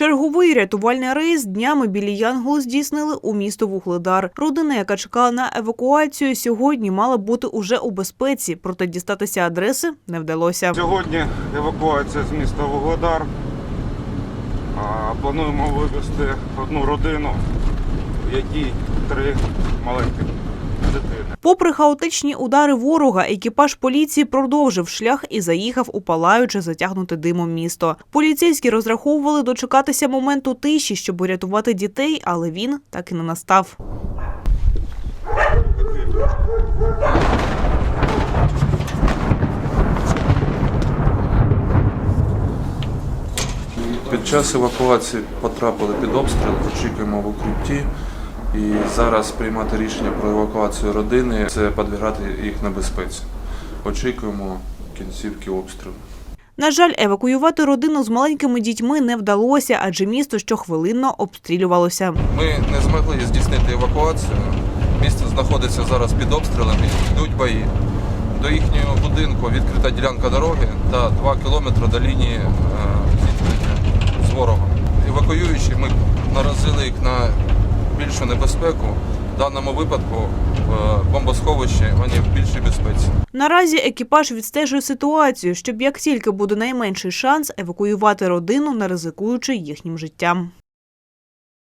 Черговий рятувальний рейс днями білі Янгол здійснили у місто Вугледар. Родина, яка чекала на евакуацію, сьогодні мала бути уже у безпеці, проте дістатися адреси не вдалося. Сьогодні евакуація з міста Вугледар. Плануємо вивезти одну родину, в якій три маленьких. Попри хаотичні удари ворога, екіпаж поліції продовжив шлях і заїхав у палаюче затягнуте димом місто. Поліцейські розраховували дочекатися моменту тиші, щоб урятувати дітей, але він так і не настав. Під час евакуації потрапили під обстріл, очікуємо в укритті. І зараз приймати рішення про евакуацію родини це підвергати їх небезпеці. Очікуємо кінцівки обстрілу. На жаль, евакуювати родину з маленькими дітьми не вдалося, адже місто щохвилинно обстрілювалося. Ми не змогли здійснити евакуацію. Місто знаходиться зараз під обстрілами, йдуть бої. До їхнього будинку відкрита ділянка дороги та 2 кілометри до лінії е, зіткнення з ворогом. Евакуюючи, ми наразили їх на більшу небезпеку. В даному випадку в бомбосховищі вони в більшій безпеці. Наразі екіпаж відстежує ситуацію, щоб як тільки буде найменший шанс евакуювати родину, не ризикуючи їхнім життям.